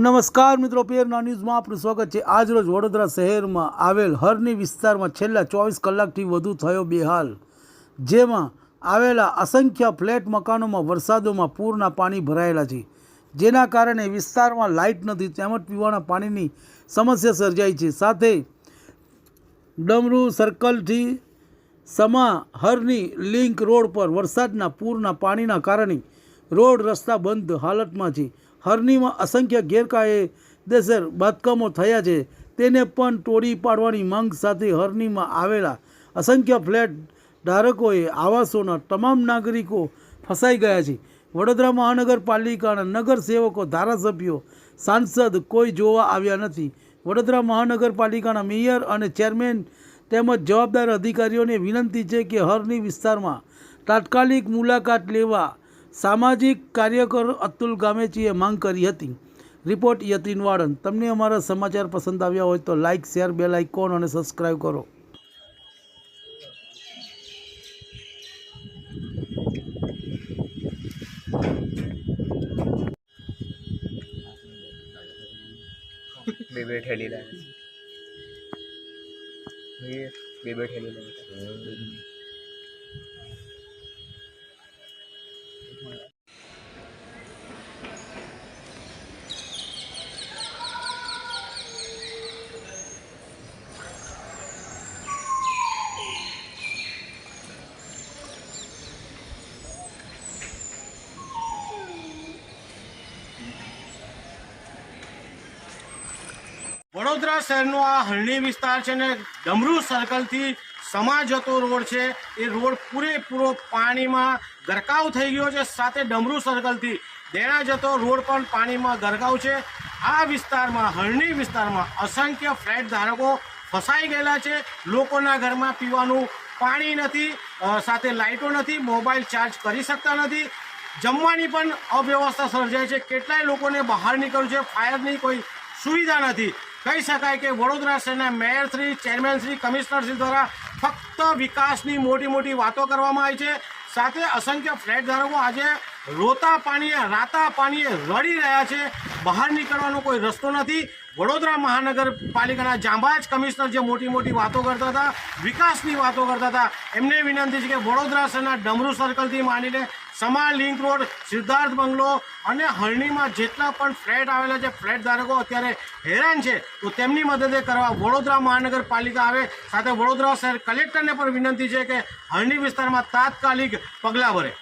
નમસ્કાર મિત્રો પેરના ન્યૂઝમાં આપનું સ્વાગત છે. આજરોજ વડોદરા શહેરમાં આવેલ હરની વિસ્તારમાં છેલ્લા ચોવીસ કલાકથી વધુ થયો બેહાલ, જેમાં આવેલા અસંખ્ય ફ્લેટ મકાનોમાં વરસાદોમાં પૂરના પાણી ભરાયેલા છે. જેના કારણે વિસ્તારમાં લાઇટ નથી, તેમજ પીવાના પાણીની સમસ્યા સર્જાઈ છે. સાથે ડમરૂ સર્કલથી સમા હરની લિંક રોડ પર વરસાદના પૂરના પાણીના કારણે રોડ રસ્તા બંધ હાલતમાં છે. હરણીમાં અસંખ્ય ગેરકાયદેસર બાંધકામો થયા છે. તેને પણ તોડી પાડવાની માંગ સાથે હરણીમાં આવેલા અસંખ્ય ફ્લેટ ધારકોએ આવાસોના તમામ નાગરિકો ફસાઈ ગયા છે. વડોદરા મહાનગરપાલિકાના નગરસેવકો, ધારાસભ્યો, સાંસદ કોઈ જોવા આવ્યા નથી. વડોદરા મહાનગરપાલિકાના મેયર અને ચેરમેન તેમજ જવાબદાર અધિકારીઓને વિનંતી છે કે હરની વિસ્તારમાં તાત્કાલિક મુલાકાત લેવા સામાજિક કાર્યકર અતુલ ગામેચીએ માંગ કરી હતી. રિપોર્ટ યતીન વાળન તમને અમારા સમાચાર પસંદ આવ્યા હોય તો લાઇક શેર, બેલ આઇકોન અને સબસ્ક્રાઇબ કરો. બે ઠેલી લાવે બે બે ઠેલી લાવે વડોદરા શહેરનો આ હરણી વિસ્તાર છે ને ડમરૂ સર્કલથી સમા જતો રોડ છે. એ રોડ પૂરેપૂરો પાણીમાં ગરકાવ થઈ ગયો છે. સાથે ડમરૂ સર્કલથી દેણા જતો રોડ પણ પાણીમાં ગરકાવ છે. આ વિસ્તારમાં હરણી વિસ્તારમાં અસંખ્ય ફ્લેટ ધારકો ફસાઈ ગયેલા છે. લોકોના ઘરમાં પીવાનું પાણી નથી સાથે લાઇટો નથી, મોબાઈલ ચાર્જ કરી શકતા નથી. જમવાની પણ અવ્યવસ્થા સર્જાય છે. કેટલાય લોકોને બહાર નીકળવું છે. ફાયરની કોઈ સુવિધા નથી. કહી શકાય કે વડોદરા શહેરના શ્રી, ચેરમેન શ્રી, કમિશનર શ્રી દ્વારા ફક્ત વિકાસની મોટી મોટી વાતો કરવામાં આવી છે. સાથે અસંખ્ય ફ્લેટ ધારકો આજે રોતા પાણીએ, રાતા પાણીએ રડી રહ્યા છે. બહાર નીકળવાનો કોઈ રસ્તો નથી. વડોદરા મહાનગરપાલિકાના જાંબાજ કમિશનર જે મોટી મોટી વાતો કરતા હતા, વિકાસની વાતો કરતા હતા, એમને વિનંતી છે કે વડોદરા શહેરના ડમરૂ સર્કલથી માંડીને Sama link road, Siddharth bungalow અને હરણીમાં જેટલા પણ ફ્લેટ આવેલા છે, ફ્લેટ ધારકો અત્યારે હેરાન છે. તો તેમની મદદે કરવા વડોદરા મહાનગરપાલિકા આવે. સાથે વડોદરા શહેર કલેક્ટરને પણ વિનંતી છે કે હરણી વિસ્તારમાં તાત્કાલિક પગલાં ભરે.